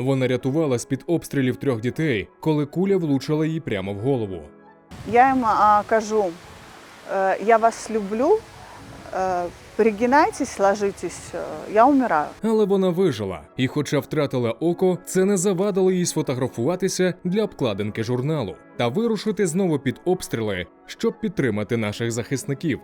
Вона рятувала з під обстрілів трьох дітей, коли куля влучила їй прямо в голову. Я їм а, кажу, е, я вас люблю, е, перегинайтесь, ложитесь, е, я умираю. Але вона вижила, і, хоча втратила око, це не завадило їй сфотографуватися для обкладинки журналу та вирушити знову під обстріли, щоб підтримати наших захисників.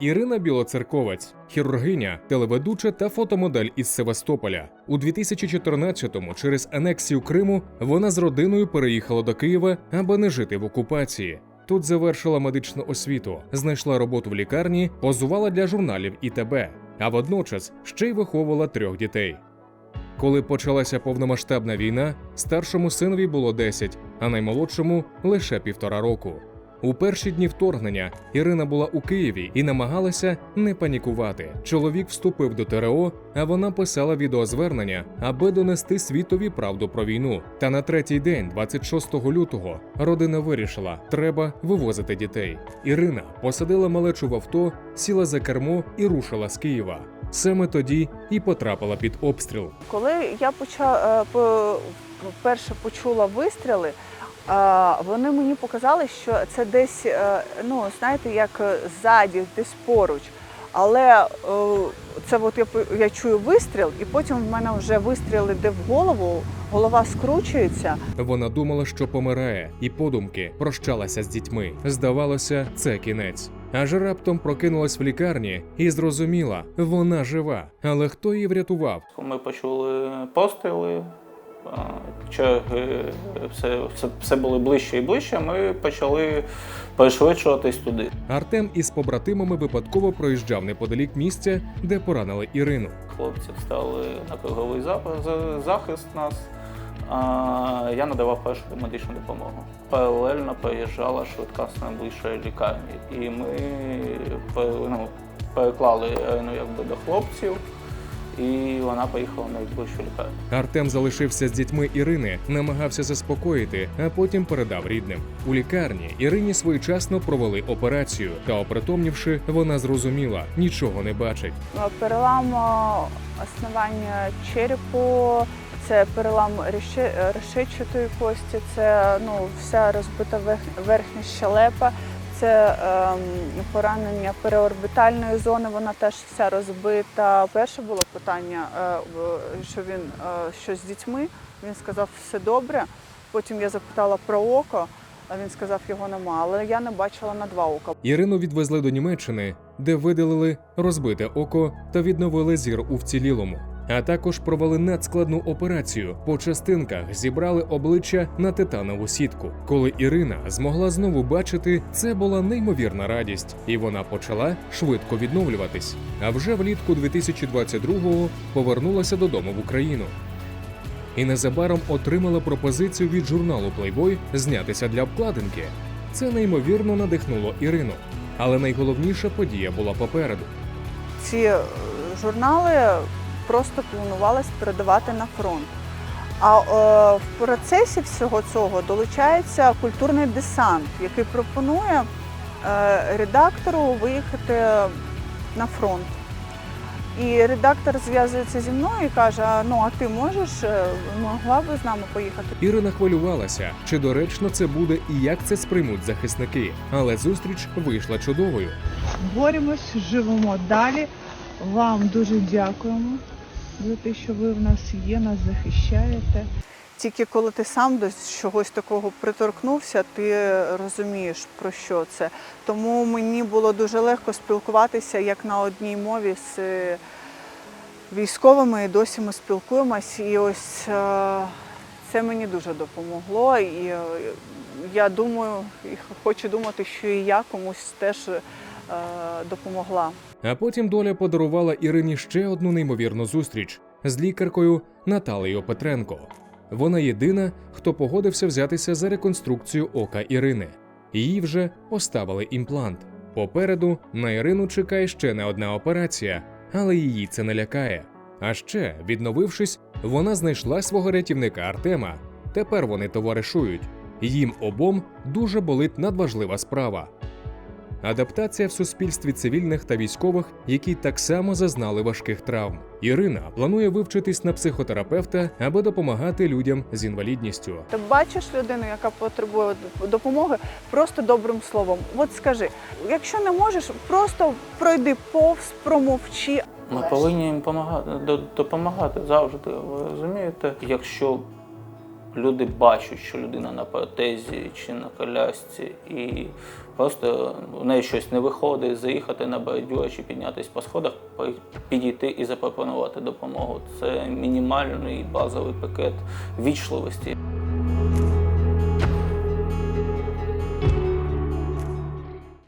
Ірина Білоцерковець, хірургиня, телеведуча та фотомодель із Севастополя. У 2014-му через анексію Криму вона з родиною переїхала до Києва, аби не жити в окупації. Тут завершила медичну освіту, знайшла роботу в лікарні, позувала для журналів ІТБ, а водночас ще й виховувала трьох дітей. Коли почалася повномасштабна війна, старшому синові було 10, а наймолодшому лише півтора року. У перші дні вторгнення Ірина була у Києві і намагалася не панікувати. Чоловік вступив до ТРО, а вона писала відеозвернення, аби донести світові правду про війну. Та на третій день, 26 лютого, родина вирішила, треба вивозити дітей. Ірина посадила малечу в авто, сіла за кермо і рушила з Києва. Саме тоді і потрапила під обстріл. Коли я почала, вперше почула вистріли, е, вони мені показали, що це десь, е, ну, знаєте, як е, ззаді, десь поруч. Але е, це от я, я чую вистріл, і потім в мене вже вистріл іде в голову, голова скручується. Вона думала, що помирає, і подумки прощалася з дітьми. Здавалося, це кінець. Аж раптом прокинулась в лікарні і зрозуміла, вона жива. Але хто її врятував? Ми почули постріли, а, все, все, все було ближче і ближче. Ми почали пришвидшуватись туди. Артем із побратимами випадково проїжджав неподалік місця, де поранили Ірину. Хлопці встали на круговий захист нас. А я надавав першу медичну допомогу. Паралельно приїжджала швидка з найближчої лікарні. І ми ну, переклали Ірину якби до хлопців, і вона поїхала в найближчу лікарню. Артем залишився з дітьми Ірини, намагався заспокоїти, а потім передав рідним. У лікарні Ірині своєчасно провели операцію, та опритомнівши, вона зрозуміла, нічого не бачить. Е, Перелам е, основання черепу, це перелам е, решетчатої кості, це ну, вся розбита верх- верхня щелепа, це ем, поранення переорбітальної зони, вона теж вся розбита. Перше було питання, е, що він е, що з дітьми. Він сказав, все добре. Потім я запитала про око, а він сказав, його нема, але я не бачила на два ока. Ірину відвезли до Німеччини, де видалили розбите око та відновили зір у вцілілому. А також провели надскладну операцію. По частинках зібрали обличчя на титанову сітку. Коли Ірина змогла знову бачити, це була неймовірна радість, і вона почала швидко відновлюватись. А вже влітку 2022-го повернулася додому в Україну. І незабаром отримала пропозицію від журналу Playboy знятися для обкладинки. Це неймовірно надихнуло Ірину. Але найголовніша подія була попереду. ці е, журнали просто планувалось передавати на фронт. А е, в процесі всього цього долучається культурний десант, який пропонує е, редактору виїхати на фронт. І редактор зв'язується зі мною і каже: ну а ти можеш, е, могла би з нами поїхати? Ірина хвилювалася, чи доречно це буде і як це сприймуть захисники. Але зустріч вийшла чудовою. боремось, живемо далі. Вам дуже дякуємо за те, що ви в нас є, нас захищаєте. Тільки коли ти сам до чогось такого приторкнувся, ти розумієш про що це. Тому мені було дуже легко спілкуватися як на одній мові з е, військовими. І досі ми спілкуємось. І ось е, це мені дуже допомогло. І е, я думаю, і хочу думати, що і я комусь теж допомогла. А потім доля подарувала Ірині ще одну неймовірну зустріч з лікаркою Наталією Петренко. Вона єдина, хто погодився взятися за реконструкцію ока Ірини. Їй вже поставили імплант. Попереду на Ірину чекає ще не одна операція, але її це не лякає. А ще, відновившись, вона знайшла свого рятівника Артема. Тепер вони товаришують. Їм обом дуже болить надважлива справа. Адаптація в суспільстві цивільних та військових, які так само зазнали важких травм. Ірина планує вивчитись на психотерапевта, аби допомагати людям з інвалідністю. Ти бачиш людину, яка потребує допомоги, просто добрим словом. От скажи, якщо не можеш, просто пройди повз, промовчи. Ми повинні їм допомагати, допомагати завжди. Ви розумієте? Якщо люди бачать, що людина на протезі чи на колясці, і просто в неї щось не виходить, заїхати на бордюра чи піднятися по сходах, підійти і запропонувати допомогу. Це мінімальний базовий пакет вічливості.